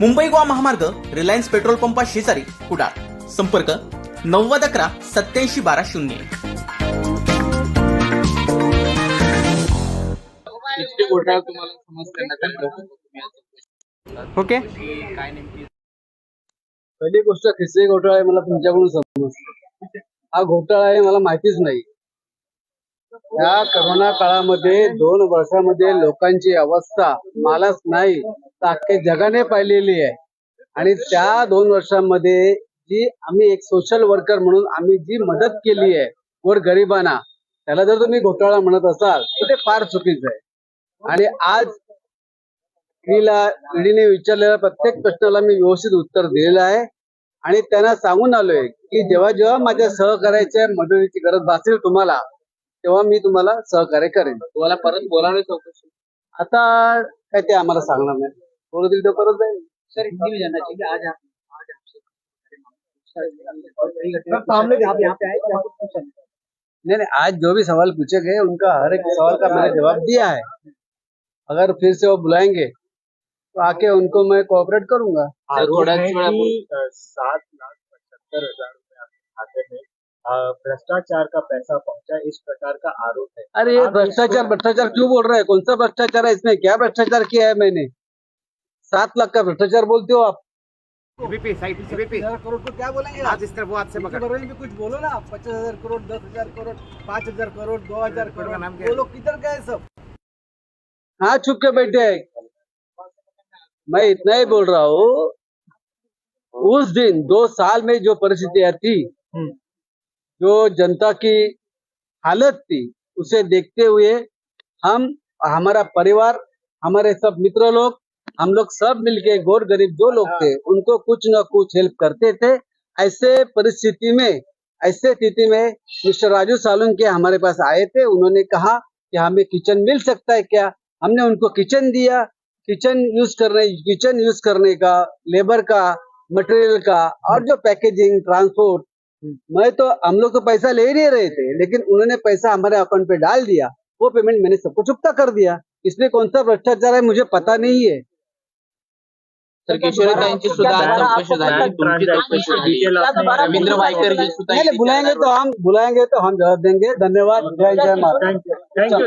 मुंबई गोवा महामार्ग Reliance petrol पंपा शेजारी कुडाळ. संपर्क नव्वद अकरा सत्याऐंशी बारा शून्य ओके. पहिली गोष्ट खिस्से घोटाळा आहे मला तुमच्याकडून समजलं. हा घोटाळा आहे मला माहितीच नाही. या करोना काळामध्ये दोन वर्षामध्ये लोकांची अवस्था मलाच नाही तर जगाने पाहिलेली आहे. आणि त्या दोन वर्षांमध्ये जी आम्ही एक सोशल वर्कर म्हणून आम्ही जी मदत केली आहे गोर गरिबांना त्याला जर तुम्ही घोटाळा म्हणत असाल तर ते फार चुकीचं आहे. आणि आज ईडीला ईडीने विचारलेल्या प्रत्येक प्रश्नाला मी व्यवस्थित उत्तर दिलेलं आहे. आणि त्यांना सांगून आलोय की जेव्हा जेव्हा माझ्या सहकार्याच्या मदतीची गरज भासेल तुम्हाला तेव्हा मी तुम्हाला सहकार्य करेन. तुम्हाला परत बोलावलं चौकशी. आता काय ते आम्हाला सांगणार नाही. दिलं परत जाईल. सर हिंदी जानना चाहिए आज आप नहीं नहीं आज जो भी सवाल पूछे गए उनका हर एक सवाल का मैंने जवाब दिया है। अगर फिर से वो बुलाएँगे तो आके उनको मैं कोऑपरेट करूँगा। सात लाख पचहत्तर हज़ार रुपए आपके खाते में भ्रष्टाचार का पैसा पहुँचा इस प्रकार का आरोप है। अरे ये भ्रष्टाचार भ्रष्टाचार क्यों बोल रहे हैं? कौन सा भ्रष्टाचार है इसमें? क्या भ्रष्टाचार किया है मैंने? सात लाख का भ्रष्टाचार बोलते हो आप? हज़ार करोड़ को क्या बोलेंगे आज इस तरफ़ हाथ से में कुछ बोलो ना पचास हज़ार करोड़ दस हज़ार करोड़ पाँच हज़ार करोड़ दो हज़ार करोड़ लोग किधर गए सब? हाँ छुप के बैठे हैं। मैं इतना ही बोल रहा हूँ। उस दिन दो साल में जो परिस्थितियाँ थी जो जनता की हालत थी उसे देखते हुए हम हमारा परिवार हमारे सब मित्र लोग हम लोग सब मिलके गौर गरीब जो लोग थे उनको कुछ न कुछ हेल्प करते थे। ऐसे परिस्थिति में ऐसे स्थिति में मिस्टर राजू सालुंके हमारे पास आए थे। उन्होंने कहा कि हमें किचन मिल सकता है क्या? हमने उनको किचन दिया। किचन यूज़ करने किचन यूज़ करने का लेबर का मटेरियल का और जो पैकेजिंग ट्रांसपोर्ट मैं तो हम लोग तो पैसा ले ही नहीं रहे थे लेकिन उन्होंने पैसा हमारे अकाउंट पे डाल दिया। वो पेमेंट मैंने सबको चुपता कर दिया। इसमें कौन सा भ्रष्टाचार है मुझे पता नहीं है। सर किशोरीताईंची सुद्धा आज चौकशी झाली तुमची चौकशी झाली रवींद्र वायकर ही सुद्धा नहीं, नहीं, बुलाएँगे तो हम बुलाएँगे तो हम जवाब देंगे। धन्यवाद जय जय माता थैंक